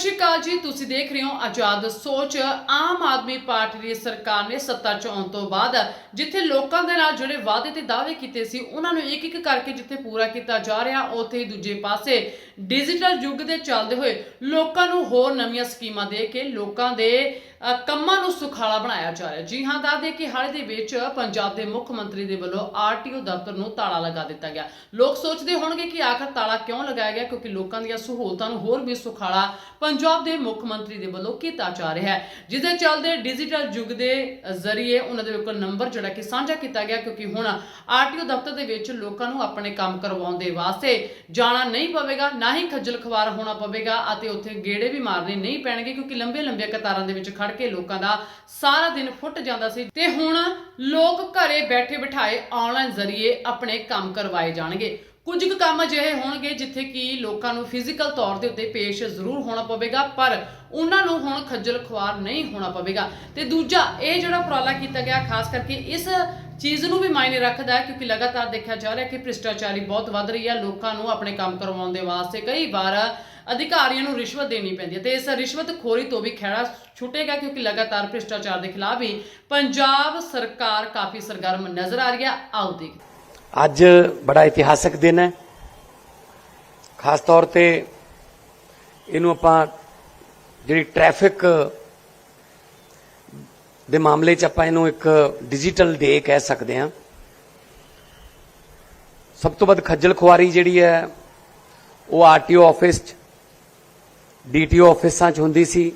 ਸ਼੍ਰੀ ਅਕਾਲ ਜੀ, ਤੁਸੀਂ ਦੇਖ ਰਹੇ ਹੋ ਆਜ਼ਾਦ ਸੋਚ। ਆਮ ਆਦਮੀ ਪਾਰਟੀ ਦੀ ਸਰਕਾਰ ਨੇ ਸੱਤਾ 'ਚ ਆਉਣ ਤੋਂ ਬਾਅਦ ਜਿੱਥੇ ਲੋਕਾਂ ਦੇ ਨਾਲ ਜਿਹੜੇ ਵਾਅਦੇ ਤੇ ਦਾਅਵੇ ਕੀਤੇ ਸੀ, ਉਹਨਾਂ ਨੂੰ ਇੱਕ ਇੱਕ ਕਰਕੇ ਜਿੱਥੇ ਪੂਰਾ ਕੀਤਾ ਜਾ ਰਿਹਾ, ਉੱਥੇ ਹੀ ਦੂਜੇ ਪਾਸੇ ਡਿਜੀਟਲ ਯੁੱਗ ਦੇ ਚੱਲਦੇ ਹੋਏ ਲੋਕਾਂ ਨੂੰ ਹੋਰ ਨਵੀਆਂ ਸਕੀਮਾਂ ਦੇ ਕੇ ਲੋਕਾਂ ਦੇ ਕੰਮਾਂ ਨੂੰ ਸੁਖਾਲਾ ਬਣਾਇਆ ਜਾ ਰਿਹਾ। ਜੀ ਹਾਂ ਦੱਸਦੇ ਕਿ ਹਾਲ ਦੇ ਵਿੱਚ ਪੰਜਾਬ ਦੇ ਮੁੱਖ ਮੰਤਰੀ ਦੇ ਵੱਲੋਂ ਆਰਟੀਓ ਦਫ਼ਤਰ ਨੂੰ ਤਾਲਾ ਲਗਾ ਦਿੱਤਾ ਗਿਆ। ਲੋਕ ਸੋਚਦੇ ਹੋਣਗੇ ਕਿ ਆਖਰ ਤਾਲਾ ਕਿਉਂ ਲਗਾਇਆ ਗਿਆ, ਕਿਉਂਕਿ ਲੋਕਾਂ ਦੀਆਂ ਸਹੂਲਤਾਂ ਨੂੰ ਹੋਰ ਵੀ ਸੁਖਾਲਾ ਪੰਜਾਬ ਦੇ ਮੁੱਖ ਮੰਤਰੀ ਦੇ ਵੱਲੋਂ ਕੀਤਾ ਜਾ ਰਿਹਾ ਹੈ ਜਿਸ ਦੇ ਚੱਲਦੇ ਡਿਜੀਟਲ ਯੁੱਗ ਦੇ ਜ਼ਰੀਏ ਉਹਨਾਂ ਦੇ ਕੋਲ ਨੰਬਰ ਜਿਹੜਾ ਕਿ ਸਾਂਝਾ ਕੀਤਾ ਗਿਆ, ਕਿਉਂਕਿ ਹੁਣ ਆਰਟੀਓ ਦਫ਼ਤਰ ਦੇ ਵਿੱਚ ਲੋਕਾਂ ਨੂੰ ਆਪਣੇ ਕੰਮ ਕਰਵਾਉਣ ਦੇ ਵਾਸਤੇ ਜਾਣਾ ਨਹੀਂ ਪਵੇਗਾ, ਨਾ ਹੀ ਖੱਜਲ ਖਵਾਰ ਹੋਣਾ ਪਵੇਗਾ ਅਤੇ ਉੱਥੇ ਗੇੜੇ ਵੀ ਮਾਰਨੇ ਨਹੀਂ ਪੈਣਗੇ, ਕਿਉਂਕਿ ਲੰਬੇ ਲੰਬੇ ਕਤਾਰਾਂ ਦੇ ਵਿੱਚ ਖੜ ਕੇ ਲੋਕਾਂ ਦਾ ਸਾਰਾ ਦਿਨ ਫੁੱਟ ਜਾਂਦਾ ਸੀ ਤੇ ਹੁਣ ਲੋਕ ਘਰੇ ਬੈਠੇ ਬਿਠਾਏ ਆਨਲਾਈਨ ਜ਼ਰੀਏ ਆਪਣੇ ਕੰਮ ਕਰਵਾਏ ਜਾਣਗੇ। ਕੁਝ ਕੁ ਕੰਮ ਅਜਿਹੇ ਹੋਣਗੇ ਜਿੱਥੇ ਕਿ ਲੋਕਾਂ ਨੂੰ ਫਿਜ਼ੀਕਲ ਤੌਰ ਦੇ ਉੱਤੇ ਪੇਸ਼ ਜ਼ਰੂਰ ਹੋਣਾ ਪਵੇਗਾ, ਪਰ ਉਹਨਾਂ ਨੂੰ ਹੁਣ ਖੱਜਲ ਖੁਆਰ ਨਹੀਂ ਹੋਣਾ ਪਵੇਗਾ। ਤੇ ਦੂਜਾ, ਇਹ ਜਿਹੜਾ ਉਪਰਾਲਾ ਕੀਤਾ ਗਿਆ, ਖਾਸ ਕਰਕੇ ਇਸ ਚੀਜ਼ ਨੂੰ ਵੀ ਮਾਇਨੇ ਰੱਖਦਾ ਹੈ, ਕਿਉਂਕਿ ਲਗਾਤਾਰ ਦੇਖਿਆ ਜਾ ਰਿਹਾ ਕਿ ਭ੍ਰਿਸ਼ਟਾਚਾਰੀ ਬਹੁਤ ਵੱਧ ਰਹੀ ਹੈ, ਲੋਕਾਂ ਨੂੰ ਆਪਣੇ ਕੰਮ ਕਰਵਾਉਣ ਦੇ ਵਾਸਤੇ ਕਈ ਵਾਰ ਅਧਿਕਾਰੀਆਂ ਨੂੰ ਰਿਸ਼ਵਤ ਦੇਣੀ ਪੈਂਦੀ ਹੈ। ਤੇ ਇਸ ਰਿਸ਼ਵਤਖੋਰੀ ਤੋਂ ਵੀ ਖਹਿੜਾ ਛੁੱਟੇਗਾ, ਕਿਉਂਕਿ ਲਗਾਤਾਰ ਭ੍ਰਿਸ਼ਟਾਚਾਰ ਦੇ ਖਿਲਾਫ ਵੀ ਪੰਜਾਬ ਸਰਕਾਰ ਕਾਫੀ ਸਰਗਰਮ ਨਜ਼ਰ ਆ ਰਹੀ ਹੈ। ਆਓ ਦੇਖਦੇ ਅੱਜ ਬੜਾ ਇਤਿਹਾਸਕ ਦਿਨ ਹੈ। ਖਾਸ ਤੌਰ ਤੇ ਇਹਨੂੰ ਆਪਾਂ ਜਿਹੜੀ ਟ੍ਰੈਫਿਕ ਦੇ ਮਾਮਲੇ 'ਚ ਆਪਾਂ ਇਹਨੂੰ ਇੱਕ ਡਿਜੀਟਲ ਡੇ ਕਹਿ ਸਕਦੇ ਹਾਂ। ਸਭ ਤੋਂ ਵੱਧ ਖੱਜਲ ਖੁਆਰੀ ਜਿਹੜੀ ਹੈ, ਉਹ ਆਰਟੀਓ ਆਫਿਸ 'ਚ ਡੀਟੀਓ ਆਫਿਸਾਂ 'ਚ ਹੁੰਦੀ ਸੀ।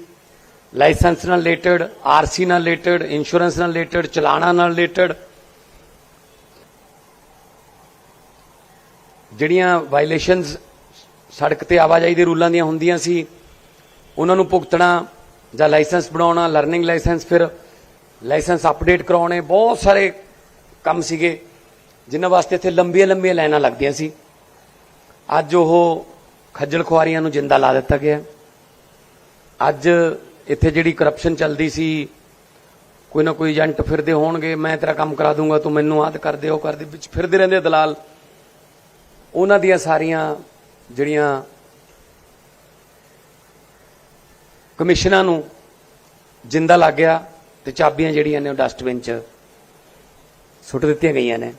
ਲਾਇਸੈਂਸ ਨਾਲ ਰਿਲੇਟਡ ਆਰਸੀ ਨਾਲ ਰਿਲੇਟਡ ਇੰਸ਼ੋਰੈਂਸ ਨਾਲ ਰਿਲੇਟਡ ਚਲਾਣਾ ਨਾਲ ਰਿਲੇਟਡ ਜਿਹੜੀਆਂ ਵਾਇਲੇਸ਼ਨਸ ਸੜਕ ਤੇ ਆਵਾਜਾਈ ਦੇ ਰੂਲਾਂ ਦੀਆਂ ਹੁੰਦੀਆਂ ਸੀ, ਉਹਨਾਂ ਨੂੰ ਭੁਗਤਣਾ ਜਾਂ ਲਾਇਸੈਂਸ ਬਣਾਉਣਾ ਲਰਨਿੰਗ ਲਾਇਸੈਂਸ ਫਿਰ ਲਾਇਸੈਂਸ ਅਪਡੇਟ ਕਰਾਉਣੇ, ਬਹੁਤ ਸਾਰੇ ਕੰਮ ਸੀਗੇ, ਜਿਨ੍ਹਾਂ ਵਾਸਤੇ ਇੱਥੇ ਲੰਬੀਆਂ ਲੰਬੀਆਂ ਲਾਈਨਾਂ ਲੱਗਦੀਆਂ ਸੀ। ਅੱਜ ਉਹ ਖੱਜਲ ਖੁਆਰੀਆਂ ਨੂੰ ਜਿੰਦਾ ਲਾ ਦਿੱਤਾ ਗਿਆ। ਅੱਜ ਇੱਥੇ ਜਿਹੜੀ ਕਰਪਸ਼ਨ ਚੱਲਦੀ ਸੀ, ਕੋਈ ਨਾ ਕੋਈ ਏਜੰਟ ਫਿਰਦੇ ਹੋਣਗੇ, ਮੈਂ ਤੇਰਾ ਕੰਮ ਕਰਾ ਦੂੰਗਾ, ਤੂੰ ਮੈਨੂੰ ਆਦ ਕਰਦੇ ਉਹ ਕਰਦੇ ਵਿੱਚ ਫਿਰਦੇ ਰਹਿੰਦੇ ਦਲਾਲ। ਉਹਨਾਂ ਦੀਆਂ ਸਾਰੀਆਂ ਜਿਹੜੀਆਂ ਕਮਿਸ਼ਨਾਂ ਨੂੰ ਜਿੰਦਾ ਲੱਗ ਗਿਆ ਤੇ ਚਾਬੀਆਂ ਜਿਹੜੀਆਂ ਨੇ ਉਹ ਡਸਟਬਿਨ 'ਚ ਸੁੱਟ ਦਿੱਤੀਆਂ ਗਈਆਂ ਨੇ।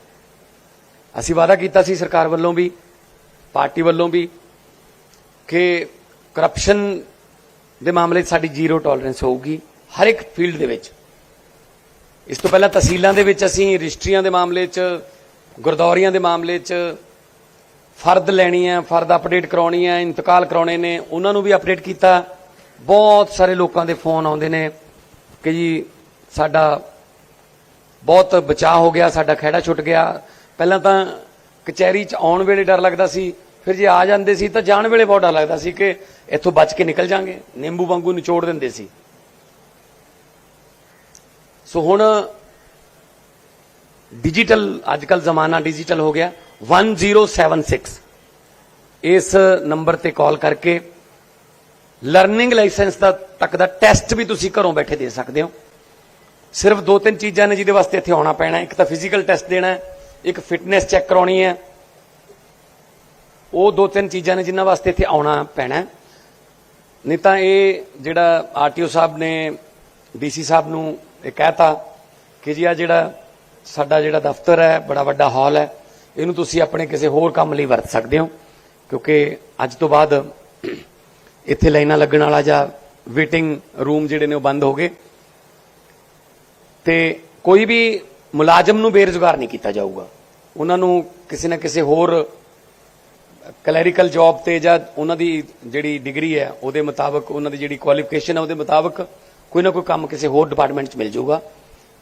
ਅਸੀਂ ਵਾਅਦਾ ਕੀਤਾ ਸੀ ਸਰਕਾਰ ਵੱਲੋਂ ਵੀ, ਪਾਰਟੀ ਵੱਲੋਂ ਵੀ ਕਿ ਕਰਪਸ਼ਨ ਦੇ ਮਾਮਲੇ 'ਚ ਸਾਡੀ ਜ਼ੀਰੋ ਟੋਲਰੈਂਸ ਹੋਊਗੀ ਹਰ ਇੱਕ ਫੀਲਡ ਦੇ ਵਿੱਚ। ਇਸ ਤੋਂ ਪਹਿਲਾਂ ਤਹਿਸੀਲਾਂ ਦੇ ਵਿੱਚ ਅਸੀਂ ਰਜਿਸਟਰੀਆਂ ਦੇ ਮਾਮਲੇ 'ਚ, ਗੁਰਦੌਰੀਆਂ ਦੇ ਮਾਮਲੇ 'ਚ ਫਰਦ ਲੈਣੀ ਹੈ, ਫਰਦ ਅਪਡੇਟ ਕਰਾਉਣੀ ਹੈ, ਇੰਤਕਾਲ ਕਰਾਉਣੇ ਨੇ, ਉਹਨਾਂ ਨੂੰ ਵੀ ਅਪਡੇਟ ਕੀਤਾ। ਬਹੁਤ ਸਾਰੇ ਲੋਕਾਂ ਦੇ ਫੋਨ ਆਉਂਦੇ ਨੇ ਕਿ ਜੀ ਸਾਡਾ ਬਹੁਤ ਬਚਾਅ ਹੋ ਗਿਆ, ਸਾਡਾ ਖਹਿੜਾ ਛੁੱਟ ਗਿਆ। ਪਹਿਲਾਂ ਤਾਂ ਕਚਹਿਰੀ 'ਚ ਆਉਣ ਵੇਲੇ ਡਰ ਲੱਗਦਾ ਸੀ, ਫਿਰ ਜੇ ਆ ਜਾਂਦੇ ਸੀ ਤਾਂ ਜਾਣ ਵੇਲੇ ਬਹੁਤ ਡਰ ਲੱਗਦਾ ਸੀ ਕਿ ਇੱਥੋਂ ਬਚ ਕੇ ਨਿਕਲ ਜਾਾਂਗੇ, ਨਿੰਬੂ ਵਾਂਗੂ ਨਿਚੋੜ ਦਿੰਦੇ ਸੀ। ਸੋ ਹੁਣ ਡਿਜੀਟਲ ਅੱਜਕੱਲ ਜ਼ਮਾਨਾ ਡਿਜੀਟਲ ਹੋ ਗਿਆ 1076 ਇਸ ਨੰਬਰ ਤੇ ਕਾਲ ਕਰਕੇ ਲਰਨਿੰਗ ਲਾਇਸੈਂਸ ਦਾ ਤੱਕ ਦਾ ਟੈਸਟ ਵੀ ਤੁਸੀਂ ਘਰੋਂ ਬੈਠੇ ਦੇ ਸਕਦੇ ਹੋ ਸਿਰਫ ਦੋ ਤਿੰਨ ਚੀਜ਼ਾਂ ਨੇ ਜਿਹਦੇ ਵਾਸਤੇ ਇੱਥੇ ਆਉਣਾ ਪੈਣਾ ਇੱਕ ਤਾਂ ਫਿਜ਼ੀਕਲ ਟੈਸਟ ਦੇਣਾ ਹੈ ਇੱਕ ਫਿਟਨੈਸ ਚੈੱਕ ਕਰਾਉਣੀ ਹੈ ਉਹ ਦੋ ਤਿੰਨ ਚੀਜ਼ਾਂ ਨੇ ਜਿਨ੍ਹਾਂ ਵਾਸਤੇ ਇੱਥੇ ਆਉਣਾ ਪੈਣਾ ਨਹੀਂ ਤਾਂ ਇਹ ਜਿਹੜਾ ਆਰਟੀਓ ਸਾਹਿਬ ਨੇ ਡੀਸੀ ਸਾਹਿਬ ਨੂੰ ਇਹ ਕਹਿਤਾ ਕਿ ਜੀ ਆ ਜਿਹੜਾ ਸਾਡਾ ਜਿਹੜਾ ਦਫ਼ਤਰ ਹੈ, ਬੜਾ ਵੱਡਾ ਹਾਲ ਹੈ। ਇਹਨੂੰ ਤੁਸੀਂ ਆਪਣੇ ਕਿਸੇ ਹੋਰ ਕੰਮ ਲਈ ਵਰਤ ਸਕਦੇ ਹੋ, ਕਿਉਂਕਿ ਅੱਜ ਤੋਂ ਬਾਅਦ ਇੱਥੇ ਲਾਈਨਾਂ ਲੱਗਣ ਵਾਲਾ ਜਾਂ ਵੇਟਿੰਗ ਰੂਮ ਜਿਹੜੇ ਨੇ ਉਹ ਬੰਦ ਹੋ ਗਏ। ਤੇ ਕੋਈ ਵੀ ਮੁਲਾਜ਼ਮ ਨੂੰ ਬੇਰੁਜ਼ਗਾਰ ਨਹੀਂ ਕੀਤਾ ਜਾਊਗਾ। ਉਹਨਾਂ ਨੂੰ ਕਿਸੇ ਨਾ ਕਿਸੇ ਹੋਰ ਕਲੈਰੀਕਲ ਜੌਬ ਤੇ ਜਾਂ ਉਹਨਾਂ ਦੀ ਜਿਹੜੀ ਡਿਗਰੀ ਹੈ, ਉਹਦੇ ਮੁਤਾਬਕ, ਉਹਨਾਂ ਦੀ ਜਿਹੜੀ ਕੁਆਲੀਫਿਕੇਸ਼ਨ ਹੈ, ਉਹਦੇ ਮੁਤਾਬਕ ਕੋਈ ਨਾ ਕੋਈ ਕੰਮ ਕਿਸੇ ਹੋਰ ਡਿਪਾਰਟਮੈਂਟ 'ਚ ਮਿਲ ਜਾਊਗਾ।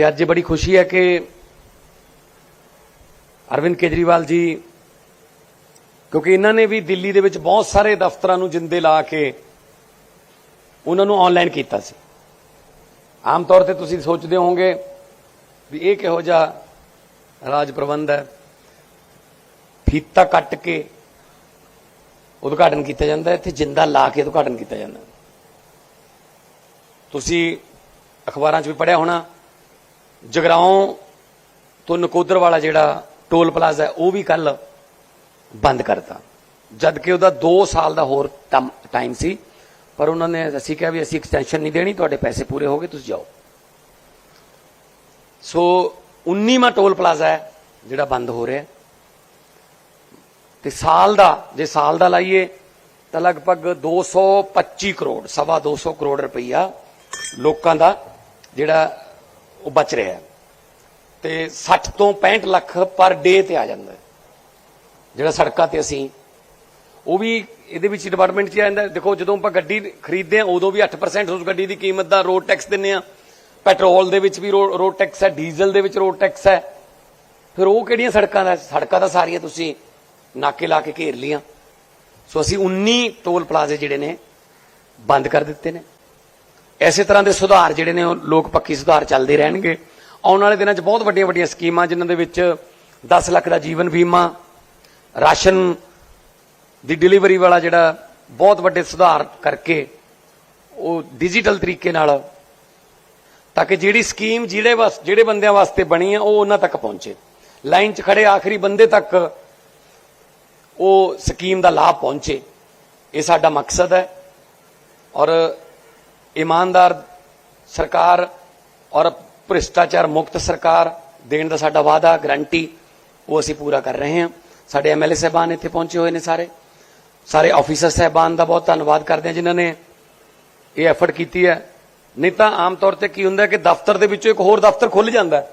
ਤੇ ਅੱਜ ਬੜੀ ਖੁਸ਼ੀ ਹੈ ਕਿ ਅਰਵਿੰਦ ਕੇਜਰੀਵਾਲ ਜੀ, ਕਿਉਂਕਿ ਇਹਨਾਂ ਨੇ ਵੀ ਦਿੱਲੀ ਦੇ ਵਿੱਚ ਬਹੁਤ ਸਾਰੇ ਦਫ਼ਤਰਾਂ ਨੂੰ ਜਿੰਦੇ ਲਾ ਕੇ ਉਹਨਾਂ ਨੂੰ ਆਨਲਾਈਨ ਕੀਤਾ ਸੀ। ਆਮ ਤੌਰ ਤੇ ਤੁਸੀਂ ਸੋਚਦੇ ਹੋਵੋਗੇ ਵੀ ਇਹ ਕਿਹੋ ਜਿਹਾ ਰਾਜ ਪ੍ਰਬੰਧ ਹੈ। ਫੀਤਾ ਕੱਟ ਕੇ ਉਦਘਾਟਨ ਕੀਤਾ ਜਾਂਦਾ ਇੱਥੇ ਜਿੰਦਾ ਲਾ ਕੇ ਉਦਘਾਟਨ ਕੀਤਾ ਜਾਂਦਾ ਤੁਸੀਂ ਅਖਬਾਰਾਂ 'ਚ ਵੀ ਪੜਿਆ ਹੋਣਾ ਜਗਰਾਉਂ ਤੋਂ ਨਕੋਦਰ ਵਾਲਾ ਜਿਹੜਾ ਟੋਲ ਪਲਾਜ਼ਾ ਹੈ, ਉਹ ਵੀ ਕੱਲ ਬੰਦ ਕਰਤਾ ਜਦ ਕਿ ਉਹਦਾ 2 ਸਾਲ ਦਾ ਹੋਰ ਟਾਈਮ ਸੀ, ਪਰ ਉਹਨਾਂ ਨੇ ਅਸੀਂ ਕਿਹਾ ਵੀ ਅਸੀਂ ਐਕਸਟੈਂਸ਼ਨ ਨਹੀਂ ਦੇਣੀ, ਤੁਹਾਡੇ ਪੈਸੇ ਪੂਰੇ ਹੋ ਗਏ, ਤੁਸੀਂ ਜਾਓ ਸੋ 19ਵਾਂ ਟੋਲ ਪਲਾਜ਼ਾ ਹੈ, ਜਿਹੜਾ ਬੰਦ ਹੋ ਰਿਹਾ ਹੈ। ਤੇ ਸਾਲ ਦਾ, ਜੇ ਸਾਲ ਦਾ ਲਾਈਏ, ਤਾਂ ਲਗਭਗ 225 ਕਰੋੜ, ਸਵਾ 200 ਕਰੋੜ ਰੁਪਈਆ ਲੋਕਾਂ ਦਾ ਜਿਹੜਾ ਉਹ ਬਚ ਰਿਹਾ ਹੈ। ਤੇ 60 ਤੋਂ 65 ਲੱਖ ਪਰ ਡੇ ਤੇ ਆ ਜਾਂਦਾ ਜਿਹੜਾ ਸੜਕਾਂ ਤੇ ਅਸੀਂ, ਉਹ ਵੀ ਇਹਦੇ ਵਿੱਚ ਡਿਪਾਰਟਮੈਂਟ 'ਚ ਆ ਜਾਂਦਾ ਦੇਖੋ, ਜਦੋਂ ਆਪਾਂ ਗੱਡੀ ਖਰੀਦਦੇ ਆ ਉਦੋਂ ਵੀ 8% ਉਸ ਗੱਡੀ ਦੀ ਕੀਮਤ ਦਾ ਰੋਡ ਟੈਕਸ ਦਿੰਨੇ ਆ ਪੈਟਰੋਲ ਦੇ ਵਿੱਚ ਵੀ ਰੋਡ ਟੈਕਸ ਹੈ, ਡੀਜ਼ਲ ਦੇ ਵਿੱਚ ਰੋਡ ਟੈਕਸ ਹੈ। ਫਿਰ ਉਹ ਕਿਹੜੀਆਂ ਸੜਕਾਂ ਦਾ, ਸੜਕਾਂ ਤਾਂ ਸਾਰੀਆਂ ਤੁਸੀਂ ਨਾਕੇ ਲਾ ਕੇ ਘੇਰ ਲੀਆਂ ਸੋ ਅਸੀਂ 19 ਟੋਲ ਪਲਾਜ਼ੇ ਜਿਹੜੇ ਨੇ, ਬੰਦ ਕਰ ਦਿੱਤੇ ਨੇ। ਐਸੇ ਤਰ੍ਹਾਂ ਦੇ ਸੁਧਾਰ ਜਿਹੜੇ ਨੇ ਉਹ ਲੋਕ ਪੱਖੀ ਸੁਧਾਰ ਚੱਲਦੇ ਰਹਿਣਗੇ। ਆਉਣ ਵਾਲੇ ਦਿਨਾਂ 'ਚ ਬਹੁਤ ਵੱਡੀਆਂ ਵੱਡੀਆਂ ਸਕੀਮਾਂ ਜਿਨ੍ਹਾਂ ਦੇ ਵਿੱਚ 10 ਲੱਖ ਦਾ ਜੀਵਨ ਬੀਮਾ, ਰਾਸ਼ਨ ਦੀ ਡਿਲੀਵਰੀ ਵਾਲਾ ਜਿਹੜਾ ਬਹੁਤ ਵੱਡੇ ਸੁਧਾਰ ਕਰਕੇ ਉਹ ਡਿਜੀਟਲ ਤਰੀਕੇ ਨਾਲ ਤਾਂ ਕਿ ਜਿਹੜੀ ਸਕੀਮ ਜਿਹੜੇ ਵਾਸ, ਜਿਹੜੇ ਬੰਦਿਆਂ ਵਾਸਤੇ ਬਣੀ ਹੈ ਉਹ ਉਹਨਾਂ ਤੱਕ ਪਹੁੰਚੇ। ਲਾਈਨ 'ਚ ਖੜੇ ਆਖਰੀ ਬੰਦੇ ਤੱਕ ਉਹ ਸਕੀਮ ਦਾ ਲਾਭ ਪਹੁੰਚੇ। ਇਹ ਸਾਡਾ ਮਕਸਦ ਹੈ। ਔਰ ਇਮਾਨਦਾਰ ਸਰਕਾਰ ਔਰ ਭ੍ਰਿਸ਼ਟਾਚਾਰ ਮੁਕਤ ਸਰਕਾਰ ਦੇਣ ਦਾ ਸਾਡਾ ਵਾਅਦਾ ਗਰੰਟੀ ਉਹ ਅਸੀਂ ਪੂਰਾ ਕਰ ਰਹੇ ਹਾਂ। ਸਾਡੇ ਐਮਐਲਏ ਸਾਹਿਬਾਨ ਇੱਥੇ ਪਹੁੰਚੇ ਹੋਏ ਨੇ ਸਾਰੇ। ਸਾਰੇ ਆਫੀਸਰ ਸਾਹਿਬਾਨ ਦਾ ਬਹੁਤ ਧੰਨਵਾਦ ਕਰਦੇ ਹਾਂ ਜਿਨ੍ਹਾਂ ਨੇ ਇਹ ਐਫਰਟ ਕੀਤੀ ਹੈ। ਨਹੀਂ ਤਾਂ ਆਮ ਤੌਰ ਤੇ ਕੀ ਹੁੰਦਾ ਕਿ ਦਫ਼ਤਰ ਦੇ ਵਿੱਚੋਂ ਇੱਕ ਹੋਰ ਦਫ਼ਤਰ ਖੁੱਲ ਜਾਂਦਾ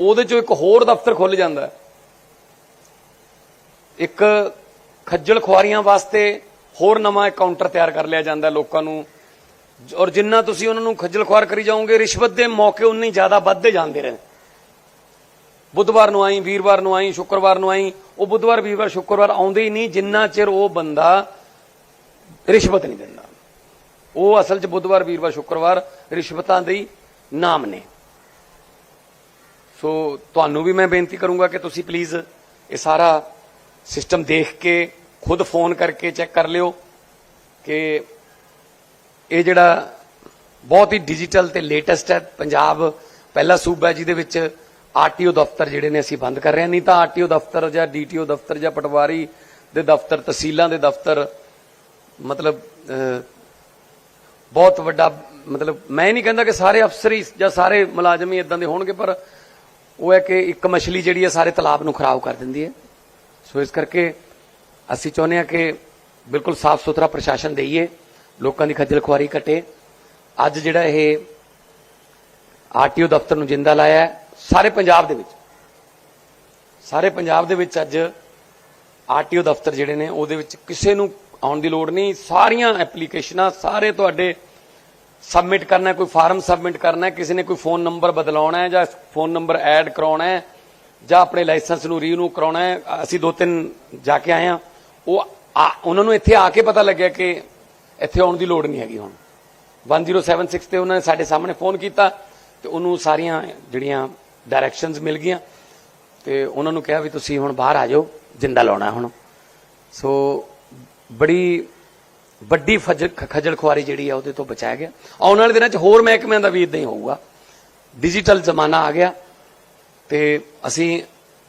ਉਹਦੇ ਚੋਂ ਇੱਕ ਹੋਰ ਦਫ਼ਤਰ ਖੁੱਲ ਜਾਂਦਾ ਇੱਕ ਖੱਜਲ ਖੁਆਰੀਆਂ ਵਾਸਤੇ ਹੋਰ ਨਵਾਂ ਕਾਊਂਟਰ ਤਿਆਰ ਕਰ ਲਿਆ ਜਾਂਦਾ ਲੋਕਾਂ ਨੂੰ। ਔਰ ਜਿੰਨਾ ਤੁਸੀਂ ਉਹਨਾਂ ਨੂੰ ਖੱਜਲ ਖੁਆਰ ਕਰੀ ਜਾਓਗੇ, ਰਿਸ਼ਵਤ ਦੇ ਮੌਕੇ ਉਨੇ ਜ਼ਿਆਦਾ ਵੱਧਦੇ ਜਾਂਦੇ ਰਹੇ। ਬੁੱਧਵਾਰ ਨੂੰ ਆਈ, ਵੀਰਵਾਰ ਨੂੰ ਆਈ, ਸ਼ੁੱਕਰਵਾਰ ਨੂੰ ਆਈ, ਉਹ ਬੁੱਧਵਾਰ, ਵੀਰਵਾਰ, ਸ਼ੁੱਕਰਵਾਰ ਆਉਂਦੇ ਹੀ ਨਹੀਂ, ਜਿੰਨਾ ਚਿਰ ਉਹ ਬੰਦਾ ਰਿਸ਼ਵਤ ਨਹੀਂ ਦਿੰਦਾ। ਉਹ ਅਸਲ 'ਚ ਬੁੱਧਵਾਰ, ਵੀਰਵਾਰ, ਸ਼ੁੱਕਰਵਾਰ ਰਿਸ਼ਵਤਾਂ ਦੇ ਨਾਮ ਨੇ। ਸੋ ਤੁਹਾਨੂੰ ਵੀ ਮੈਂ ਬੇਨਤੀ ਕਰੂੰਗਾ ਕਿ ਤੁਸੀਂ ਪਲੀਜ਼ ਇਹ ਸਾਰਾ ਸਿਸਟਮ ਦੇਖ ਕੇ, ਖੁਦ ਫੋਨ ਕਰਕੇ ਚੈੱਕ ਕਰ ਲਿਓ ਕਿ ਇਹ ਜਿਹੜਾ ਬਹੁਤ ਹੀ ਡਿਜੀਟਲ ਤੇ ਲੇਟੈਸਟ ਹੈ, ਪੰਜਾਬ ਪਹਿਲਾ ਸੂਬਾ ਹੈ ਜਿਹਦੇ ਵਿੱਚ ਆਰਟੀਓ ਦਫ਼ਤਰ ਜਿਹੜੇ ਨੇ ਅਸੀਂ ਬੰਦ ਕਰ ਰਹੇ ਹਾਂ। ਨਹੀਂ ਤਾਂ ਆਰਟੀਓ ਦਫ਼ਤਰ ਜਾਂ ਡੀਟੀਓ ਦਫ਼ਤਰ ਜਾਂ ਪਟਵਾਰੀ ਦੇ ਦਫ਼ਤਰ, ਤਹਿਸੀਲਾਂ ਦੇ ਦਫ਼ਤਰ, ਮਤਲਬ ਬਹੁਤ ਵੱਡਾ, ਮਤਲਬ, ਮੈਂ ਨਹੀਂ ਕਹਿੰਦਾ ਕਿ ਸਾਰੇ ਅਫਸਰ ਹੀ ਜਾਂ ਸਾਰੇ ਮੁਲਾਜ਼ਮ ਹੀ ਇਦਾਂ ਦੇ ਹੋਣਗੇ, ਪਰ ਉਹ ਹੈ ਕਿ ਇੱਕ ਮਛਲੀ ਜਿਹੜੀ ਹੈ ਸਾਰੇ ਤਲਾਬ ਨੂੰ ਖਰਾਬ ਕਰ ਦਿੰਦੀ ਹੈ। ਸੋ ਇਸ ਕਰਕੇ ਅਸੀਂ ਚਾਹੁੰਦੇ ਹਾਂ ਕਿ ਬਿਲਕੁਲ ਸਾਫ਼ ਸੁਥਰਾ ਪ੍ਰਸ਼ਾਸਨ ਦੇਈਏ। ਲੋਕਾਂ ਦੀ ਖੱਜਲ ਖੁਆਰੀ ਘਟੇ। ਅੱਜ ਜਿਹੜਾ ਇਹ ਆਰਟੀਓ ਦਫ਼ਤਰ ਨੂੰ ਜਿੰਦਾ ਲਾਇਆ ਸਾਰੇ ਪੰਜਾਬ ਦੇ ਵਿੱਚ। ਸਾਰੇ ਪੰਜਾਬ ਦੇ ਵਿੱਚ ਅੱਜ ਆਰਟੀਓ ਦਫ਼ਤਰ ਜਿਹੜੇ ਨੇ, ਉਹਦੇ ਵਿੱਚ ਕਿਸੇ ਨੂੰ ਆਉਣ ਦੀ ਲੋੜ ਨਹੀਂ। ਸਾਰੀਆਂ ਐਪਲੀਕੇਸ਼ਨਾਂ ਸਾਰੇ ਤੁਹਾਡੇ ਸਬਮਿਟ ਕਰਨਾ ਕੋਈ ਫਾਰਮ ਸਬਮਿਟ ਕਰਨਾ ਕਿਸੇ ਨੇ ਕੋਈ ਫੋਨ ਨੰਬਰ ਬਦਲਾਉਣਾ ਹੈ ਜਾਂ ਫੋਨ ਨੰਬਰ ਐਡ ਕਰਾਉਣਾ ਹੈ ਜਾਂ ਆਪਣੇ ਲਾਇਸੈਂਸ ਨੂੰ ਰੀਨਿਊ ਕਰਾਉਣਾ ਹੈ। ਅਸੀਂ ਦੋ ਤਿੰਨ ਜਾ ਕੇ ਆਏ ਹਾਂ। ਉਹ ਆ- ਉਹਨਾਂ ਨੂੰ ਇੱਥੇ ਆ ਕੇ ਪਤਾ ਲੱਗਿਆ ਕਿ ਇੱਥੇ ਆਉਣ ਦੀ ਲੋੜ ਨਹੀਂ ਹੈਗੀ ਹੁਣ। 1076 ਤੇ ਉਹਨਾਂ ਨੇ ਸਾਡੇ ਸਾਹਮਣੇ ਫੋਨ ਕੀਤਾ ਤੇ ਉਹਨੂੰ ਸਾਰੀਆਂ ਜਿਹੜੀਆਂ ਡਾਇਰੈਕਸ਼ਨਸ ਮਿਲ ਗਈਆਂ ਤੇ ਉਹਨਾਂ ਨੂੰ ਕਿਹਾ ਵੀ ਤੁਸੀਂ ਹੁਣ ਬਾਹਰ ਆ ਜਾਓ, ਜਿੰਦਾ ਲਾਉਣਾ ਹੁਣ। ਸੋ ਬੜੀ, ਵੱਡੀ ਫਜ- ਖੱਜਲ ਖੁਆਰੀ ਜਿਹੜੀ ਆ ਉਹਦੇ ਤੋਂ ਬਚਾਇਆ ਗਿਆ। ਆਉਣ ਵਾਲੇ ਦਿਨਾਂ 'ਚ ਹੋਰ ਮਹਿਕਮਿਆਂ ਦਾ ਵੀ ਇਦਾਂ ਹੀ ਹੋਊਗਾ। ਡਿਜੀਟਲ ਜ਼ਮਾਨਾ ਆ ਗਿਆ ਤੇ ਅਸੀਂ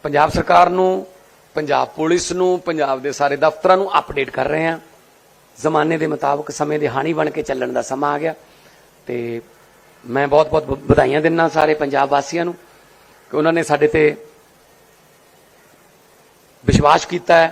ਪੰਜਾਬ ਸਰਕਾਰ ਨੂੰ, ਪੰਜਾਬ ਪੁਲਿਸ ਨੂੰ, ਪੰਜਾਬ ਦੇ ਸਾਰੇ ਦਫ਼ਤਰਾਂ ਨੂੰ ਅਪਡੇਟ ਕਰ ਰਹੇ ਹਾਂ। ਜ਼ਮਾਨੇ ਦੇ ਮੁਤਾਬਕ ਸਮੇਂ ਦੇ ਹਾਣੀ ਬਣ ਕੇ ਚੱਲਣ ਦਾ ਸਮਾਂ ਆ ਗਿਆ ਤੇ ਮੈਂ ਬਹੁਤ-ਬਹੁਤ ਵਧਾਈਆਂ ਦਿੰਦਾ ਸਾਰੇ ਪੰਜਾਬ ਵਾਸੀਆਂ ਨੂੰ ਕਿ ਉਹਨਾਂ ਨੇ ਸਾਡੇ ਤੇ ਵਿਸ਼ਵਾਸ ਕੀਤਾ ਹੈ